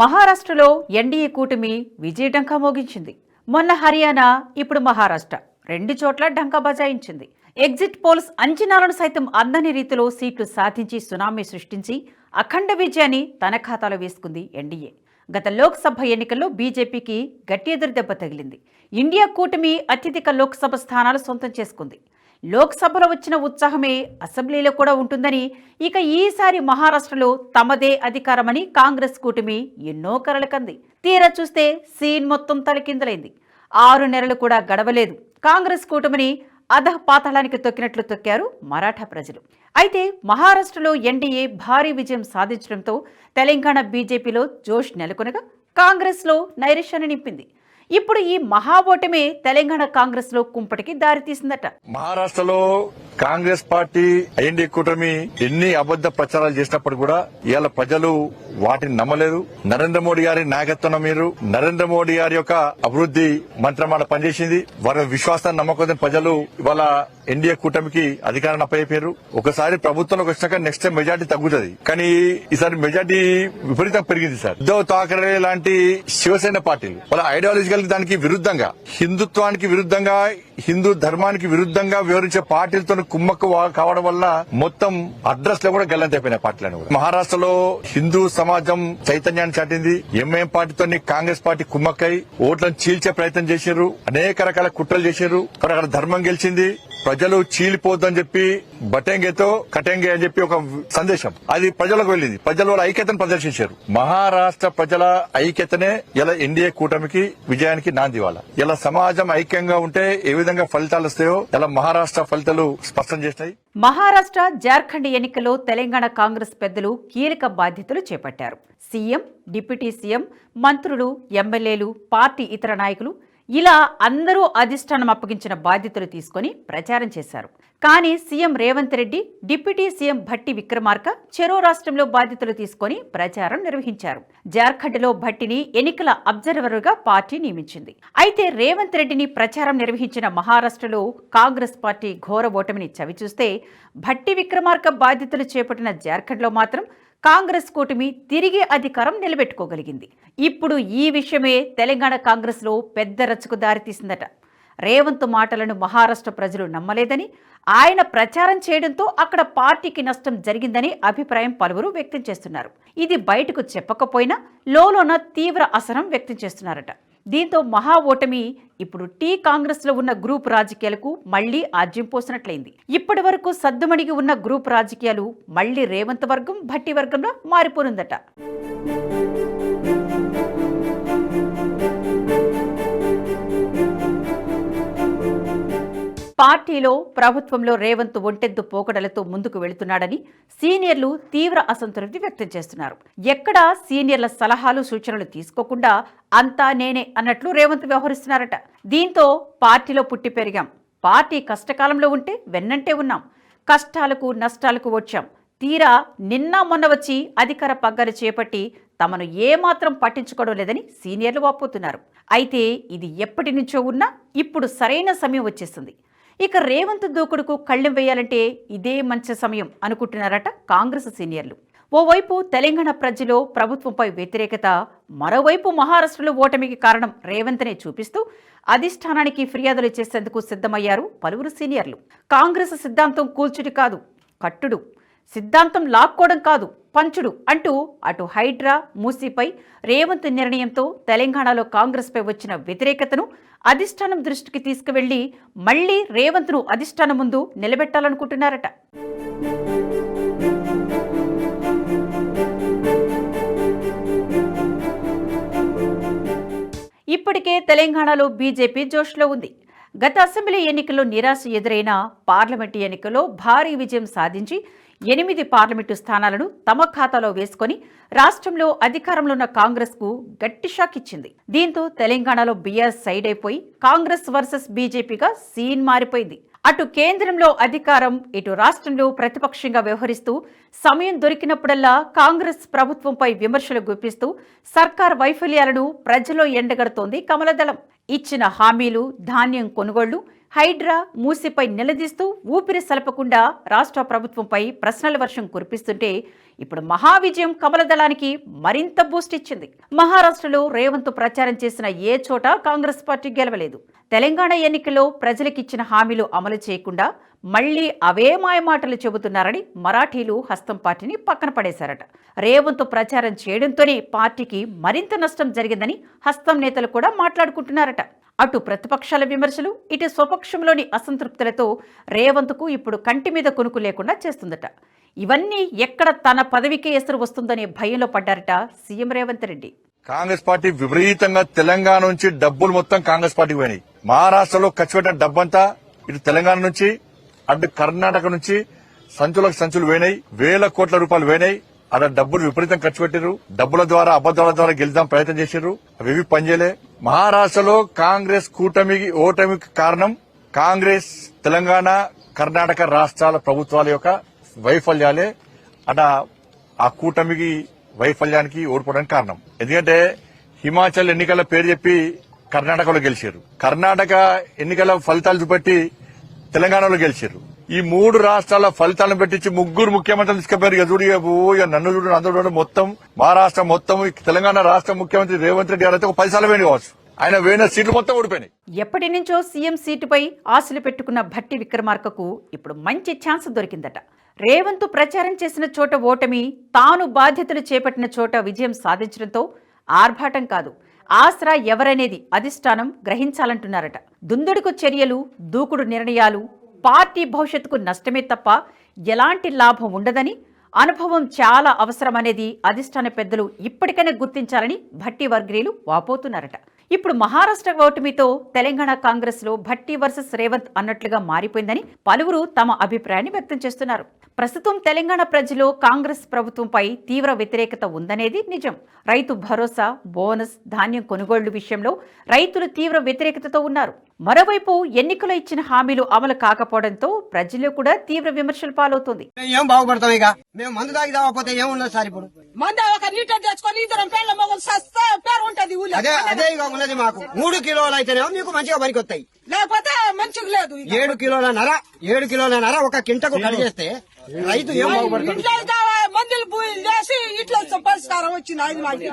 మహారాష్ట్రలో ఎన్డీఏ కూటమి విజయ డంకా మోగించింది. మొన్న హర్యానా ఇప్పుడు మహారాష్ట్ర. రెండు చోట్ల డంకా బజాయించింది. ఎగ్జిట్ పోల్స్ అంచనాలను సైతం అందని రీతిలో సీట్లు సాధించి సునామీ సృష్టించి అఖండ విజయాన్ని తన ఖాతాలో వేసుకుంది ఎన్డీఏ. గత లోక్సభ ఎన్నికల్లో బీజేపీకి గట్టి ఎదురు దెబ్బ తగిలింది. ఇండియా కూటమి అత్యధిక లోక్సభ స్థానాలు సొంతం చేసుకుంది. లోక్సభలో వచ్చిన ఉత్సాహమే అసెంబ్లీలో కూడా ఉంటుందని ఇక ఈసారి మహారాష్ట్రలో తమదే అధికారమని కాంగ్రెస్ కూటమి ఎన్నో కరలకంది. తీరా చూస్తే సీన్ మొత్తం తలకిందులైంది. ఆరు నెలలు కూడా గడవలేదు. కాంగ్రెస్ కూటమిని అధః పాతాళానికి తొక్కినట్లు తొక్కారు మరాఠా ప్రజలు. అయితే మహారాష్ట్రలో ఎన్డీఏ భారీ విజయం సాధించడంతో తెలంగాణ బీజేపీలో జోష్ నెలకొనగా కాంగ్రెస్లో నైరాశ్యాన్ని నింపింది. ఇప్పుడు ఈ మహా తెలంగాణ తెలంగాణ కాంగ్రెస్లో కుంపటికి దారితీసిందట. మహారాష్ట్రలో కాంగ్రెస్ పార్టీ ఎన్డీ కూటమి ఎన్ని అబద్ద ప్రచారాలు చేసినప్పుడు కూడా ఇవాళ ప్రజలు వాటిని నమ్మలేదు నరేంద్ర మోడీ గారి నాయకత్వం మీరు నరేంద్ర మోడీ గారి యొక్క అభివృద్ధి మంత్రమాల పనిచేసింది. వారి విశ్వాసాన్ని నమ్మకం ప్రజలు ఇవాళ ఎన్డీఏ కూటమికి అధికారాన్ని అప్పయ్యారు ఒకసారి ప్రభుత్వంలోకి వచ్చినాక నెక్స్ట్ టైం మెజార్టీ తగ్గుతుంది. కానీ ఈసారి మెజార్టీ విపరీతంగా పెరిగింది సార్. ఉద్దవ్ థాకరే లాంటి శివసేన పార్టీలు వాళ్ళ ఐడియాలజికల్ దానికి విరుద్ధంగా హిందుత్వానికి విరుద్ధంగా హిందూ ధర్మానికి విరుద్ధంగా వివరించే పార్టీలతో కుమ్మక్కు కావడం వల్ల మొత్తం అడ్రస్లో కూడా గల్లంతైపోయినాయి పార్టీలను కూడా. మహారాష్ట్రలో హిందూ సమాజం చైతన్యాన్ని చాటింది. ఎంఐఎం పార్టీతో కాంగ్రెస్ పార్టీ కుమ్మక్కై ఓట్లను చీల్చే ప్రయత్నం చేశారు అనేక రకాల కుట్రలు చేశారు అక్కడ ధర్మం గెలిచింది. ప్రజలు చీలిపోద్దని చెప్పి బటెంగేతో కటెంగే అని చెప్పి ఒక సందేశం. అది ప్రజలకు వెళ్ళింది. ప్రజలు వాళ్ళ ఐక్యతను ప్రదర్శించారు. మహారాష్ట్ర ప్రజల ఐక్యతనే ఇలా ఎన్డీఏ కూటమికి విజయానికి నాంది వాళ్ళ ఇలా సమాజం ఐక్యంగా ఉంటే ఏ విధంగా ఫలితాలు వస్తాయో ఇలా మహారాష్ట్ర ఫలితాలు స్పష్టం చేస్తాయి. మహారాష్ట్ర జార్ఖండ్ ఎన్నికల్లో తెలంగాణ కాంగ్రెస్ పెద్దలు కీలక బాధ్యతలు చేపట్టారు. సీఎం డిప్యూటీ సీఎం మంత్రులు ఎమ్మెల్యేలు పార్టీ ఇతర నాయకులు ఇలా అందరూ అధిష్టానం అప్పగించిన బాధ్యతలు తీసుకొని ప్రచారం చేశారు. కానీ CM Revanth Reddy deputy CM Bhatti Vikramarka చెరో రాష్ట్రంలో బాధ్యతలు తీసుకొని ప్రచారం నిర్వహించారు. జార్ఖండ్లో భట్టిని ఎన్నికల అబ్జర్వర్గా పార్టీ నియమించింది. అయితే రేవంత్ రెడ్డిని ప్రచారం నిర్వహించిన మహారాష్ట్రలో కాంగ్రెస్ పార్టీ ఘోర ఓటమిని చవిచూస్తే భట్టి విక్రమార్క బాధ్యతలు చేపట్టిన జార్ఖండ్లో మాత్రం కాంగ్రెస్ కూటమి తిరిగి అధికారం నిలబెట్టుకోగలిగింది. ఇప్పుడు ఈ విషయమే తెలంగాణ కాంగ్రెస్లో పెద్ద రచ్చకు దారితీసిందట. రేవంత్ మాటలను మహారాష్ట్ర ప్రజలు నమ్మలేదని ఆయన ప్రచారం చేయడంతో అక్కడ పార్టీకి నష్టం జరిగిందని అభిప్రాయం పలువురు వ్యక్తం చేస్తున్నారు. ఇది బయటకు చెప్పకపోయినా లోలోన తీవ్ర అసహనం వ్యక్తం చేస్తున్నారట. దీంతో మహా ఓటమి ఇప్పుడు టీ కాంగ్రెస్లో ఉన్న గ్రూప్ రాజకీయాలకు మళ్ళీ ఆజ్యం పోసినట్లయింది. ఇప్పటి వరకు సద్దుమణిగి ఉన్న గ్రూప్ రాజకీయాలు మళ్ళీ రేవంత్ వర్గం భట్టి వర్గంలో మారిపోనుందట. పార్టీలో ప్రభుత్వంలో రేవంత్ ఒంటెద్దు పోకడలతో ముందుకు వెళుతున్నాడని సీనియర్లు తీవ్ర అసంతృప్తి వ్యక్తం చేస్తున్నారు. ఎక్కడా సీనియర్ల సలహాలు సూచనలు తీసుకోకుండా అంతా నేనే అన్నట్లు రేవంత్ వ్యవహరిస్తున్నారట. దీంతో పార్టీలో పుట్టి పెరిగాం. పార్టీ కష్టకాలంలో ఉంటే వెన్నంటే ఉన్నాం. కష్టాలకు నష్టాలకు వచ్చాం. తీరా నిన్న మొన్న వచ్చి అధికార పగ్గాలు చేపట్టి తమను ఏమాత్రం పట్టించుకోవడం లేదని సీనియర్లు వాపోతున్నారు. అయితే ఇది ఎప్పటి నుంచో ఉన్నా ఇప్పుడు సరైన సమయం వచ్చేస్తుంది ఇక రేవంత్ దూకుడుకు కళ్ళెం వేయాలంటే ఇదే మంచి సమయం అనుకుంటున్నారట కాంగ్రెస్ సీనియర్లు. ఓవైపు తెలంగాణ ప్రజలో ప్రభుత్వంపై వ్యతిరేకత మరోవైపు మహారాష్ట్రలో ఓటమికి కారణం రేవంత్నే చూపిస్తూ అధిష్టానానికి ఫిర్యాదులు చేసేందుకు సిద్ధమయ్యారు పలువురు సీనియర్లు. కాంగ్రెస్ సిద్ధాంతం కూల్చుడి కాదు కట్టుడు. సిద్ధాంతం లాక్కోవడం కాదు పంచుడు అంటూ అటు హైడ్రా మూసీపై రేవంత్ నిర్ణయంతో తెలంగాణలో కాంగ్రెస్పై వచ్చిన వ్యతిరేకతను అధిష్టానం దృష్టికి తీసుకువెళ్ళి మళ్ళీ రేవంత్ను అధిష్టానం ముందు నిలబెట్టాలనుకుంటున్నారట. ఇప్పటికే తెలంగాణలో బీజేపీ జోష్లో ఉంది. గత అసెంబ్లీ ఎన్నికల్లో నిరాశ ఎదురైన పార్లమెంటు ఎన్నికల్లో భారీ విజయం సాధించి ఎనిమిది పార్లమెంటు స్థానాలను తమ ఖాతాలో వేసుకొని రాష్ట్రంలో అధికారంలో ఉన్న కాంగ్రెస్కు గట్టి షాక్ ఇచ్చింది. దీంతో తెలంగాణలో బీఆర్ సైడ్ అయిపోయి కాంగ్రెస్ వర్సెస్ బీజేపీగా సీన్ మారిపోయింది. అటు కేంద్రంలో అధికారం ఇటు రాష్ట్రంలో ప్రతిపక్షంగా వ్యవహరిస్తూ సమయం దొరికినప్పుడల్లా కాంగ్రెస్ ప్రభుత్వంపై విమర్శలు గుప్పిస్తూ సర్కార్ వైఫల్యాలను ప్రజలో ఎండగడుతోంది కమలదళం. ఇచ్చిన హామీలు ధాన్యం కొనుగోళ్ళు హైడ్రా మూసిపై నిలదీస్తూ ఊపిరి సలపకుండా రాష్ట్ర ప్రభుత్వంపై ప్రశ్నల వర్షం కురిపిస్తుంటే ఇప్పుడు మహా విజయం కమల దళానికి మరింత బూస్ట్ ఇచ్చింది. మహారాష్ట్రలో రేవంత్ ప్రచారం చేసిన ఏ చోట కాంగ్రెస్ పార్టీ గెలవలేదు. తెలంగాణ ఎన్నికల్లో ప్రజలకిచ్చిన హామీలు అమలు చేయకుండా మళ్ళీ అవే మాయమాటలు చెబుతున్నారని మరాఠీలు హస్తం పార్టీని పక్కన పడేశారట. రేవంత్ ప్రచారం చేయడంతోనే పార్టీకి మరింత నష్టం జరిగిందని హస్తం నేతలు కూడా మాట్లాడుకుంటున్నారట. అటు ప్రతిపక్షాల విమర్శలు ఇటు స్వపక్షంలోని అసంతృప్తులతో రేవంత్కు ఇప్పుడు కంటి మీద కొనుకు లేకుండా చేస్తుందట. ఇవన్నీ ఎక్కడ తన పదవికి ఎసురు వస్తుందనే భయంలో పడ్డారట సీఎం రేవంత్ రెడ్డి. కాంగ్రెస్ పార్టీ విపరీతంగా తెలంగాణ నుంచి డబ్బులు మొత్తం కాంగ్రెస్ పార్టీకి పోయినాయి. మహారాష్ట్రలో ఖర్చు పెట్టిన డబ్బంతా ఇటు తెలంగాణ నుంచి అటు కర్ణాటక నుంచి సంచులకు సంచులు పోయినాయి వేల కోట్ల రూపాయలు పోయినాయి. అక్కడ డబ్బులు విపరీతం ఖర్చు పెట్టారు డబ్బుల ద్వారా అబద్దాల ద్వారా గెలుద్దాం ప్రయత్నం చేశారు అవి పనిచేయలే మహారాష్ట్రలో కాంగ్రెస్ కూటమికి ఓటమికి కారణం కాంగ్రెస్ తెలంగాణ కర్ణాటక రాష్ట్రాల ప్రభుత్వాల యొక్క వైఫల్యాలే అట ఆ కూటమికి వైఫల్యానికి ఓడిపోవడానికి కారణం. ఎందుకంటే హిమాచల్ ఎన్నికల పేరు చెప్పి కర్ణాటకలో గెలిచారు. కర్ణాటక ఎన్నికల ఫలితాలు చూపెట్టి తెలంగాణలో గెలిచారు. ఈ మూడు రాష్ట్రాల ఫలితాలను పెట్టించి ముగ్గురు ముఖ్యమంత్రులు తీసుకుపోయారు ఇక చూడు ఇక నన్ను చూడు అందరూ చూడు మొత్తం మహారాష్ట్ర మొత్తం తెలంగాణ రాష్ట్ర ముఖ్యమంత్రి రేవంత్ రెడ్డి గారు అయితే ఒక పది సార్లు వేణి కావచ్చు. ఆయన వేణ సీట్లు మొత్తం ఓడిపోయినాయి. ఎప్పటి నుంచో సీఎం సీటుపై ఆశలు పెట్టుకున్న భట్టి విక్రమార్కకు ఇప్పుడు మంచి ఛాన్స్ దొరికిందట. రేవంత్ ప్రచారం చేసిన చోట ఓటమి తాను బాధ్యతలు చేపట్టిన చోట విజయం సాధించడంతో ఆర్భాటం కాదు. ఆసరా ఎవరనేది అధిష్టానం గ్రహించాలంటున్నారట. దుందుడుకు చర్యలు దూకుడు నిర్ణయాలు పార్టీ భవిష్యత్తుకు నష్టమే తప్ప ఎలాంటి లాభం ఉండదని అనుభవం చాలా అవసరమనేది అధిష్టాన పెద్దలు ఇప్పటికైనా గుర్తించాలని భట్టి వర్గీయులు వాపోతున్నారట. ఇప్పుడు మహారాష్ట్ర ఓటమితో తెలంగాణ కాంగ్రెస్లో భట్టి వర్సెస్ రేవంత్ అన్నట్లుగా మారిపోయిందని పలువురు తమ అభిప్రాయాన్ని వ్యక్తం చేస్తున్నారు. ప్రస్తుతం తెలంగాణ ప్రజలు కాంగ్రెస్ ప్రభుత్వంపై తీవ్ర వ్యతిరేకత ఉందనేది నిజం. రైతు భరోసా బోనస్ ధాన్యం కొనుగోళ్ళు విషయంలో రైతులు తీవ్ర వ్యతిరేకతతో ఉన్నారు. మరోవైపు ఎన్నికలో ఇచ్చిన హామీలు అమలు కాకపోవడంతో ప్రజలు కూడా తీవ్ర విమర్శలు పాలవుతోంది. ఏం బాగుపడతాం ఇక? మేము మందు తాగి తాగకపోతే ఏమున్నది సార్ ఇప్పుడు? మంద ఒక లీటర్ తెచ్చుకొని ఇద్దరం పేర్ల మొగలు సస్తా పేరు ఉంటది ఊళ్ళో. అదే అదే ఇక ఉన్నది మాకు. మూడు కిలోలు అయితేనేమో మీకు మంచిగా పనికొస్తాయి లేకపోతే మంచిగా లేదు. ఏడు కిలోల నర ఏడు కిలోల నర ఒక కింటకు కట్ చేస్తే రైతు ఏం బాగుపడతాడు? మందులు పూలు చేసి ఇట్లా పరిష్కారం వచ్చింది మాకు.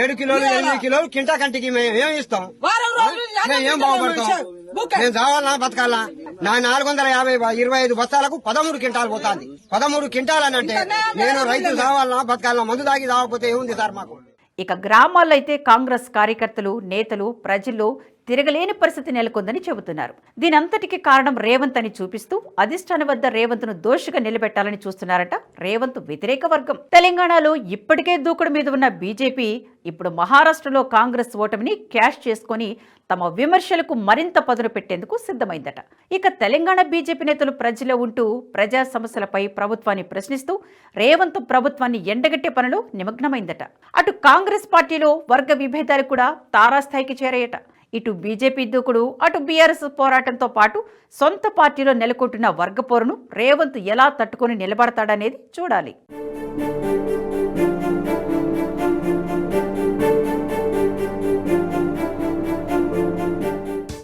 ఏడు కిలోలు ఎనిమిది కిలోలు కింట కంటికి మేము ఏం ఇస్తాం? వారం రోజులు ఏం బాగుపడతాం? బుక్. మేము చావాలన్నా బతకాలనా నా నాలుగు వందల యాభై ఇరవై ఐదు బస్తాలకు పదమూడు క్వింటాలు పోతాంది. పదమూడు క్వింటాలు అని అంటే నేను రైతు చావాలన్నా బతకాలన్నా మందు తాగి తాగకపోతే ఏముంది సార్ మాకు? ఇక గ్రామాల్లో అయితే కాంగ్రెస్ కార్యకర్తలు నేతలు ప్రజల్లో తిరగలేని పరిస్థితి నెలకొందని చెబుతున్నారు. దీనంతటికి కారణం రేవంత్ అని చూపిస్తూ అధిష్టానం వద్ద రేవంత్ను దోషిగా నిలబెట్టాలని చూస్తున్నారట రేవంత్ వ్యతిరేక వర్గం. తెలంగాణలో ఇప్పటికే దూకుడు మీద ఉన్న బీజేపీ ఇప్పుడు మహారాష్ట్రలో కాంగ్రెస్ ఓటమిని క్యాష్ చేసుకొని తమ విమర్శలకు మరింత పదును పెట్టేందుకు సిద్ధమైందట. ఇక తెలంగాణ బీజేపీ నేతలు ప్రజల్లో ఉంటూ ప్రజా సమస్యలపై ప్రభుత్వాన్ని ప్రశ్నిస్తూ రేవంత్ ప్రభుత్వాన్ని ఎండగట్టే పనులు నిమగ్నమైందట. అటు కాంగ్రెస్ పార్టీలో వర్గ విభేదాలు కూడా తారాస్థాయికి చేరాయట. ఇటు బీజేపీ దూకుడు అటు బీఆర్ఎస్ పోరాటంతో పాటు సొంత పార్టీలో నెలకొంటున్న వర్గపోరును రేవంత్ ఎలా తట్టుకొని నిలబడతాడనేది చూడాలి.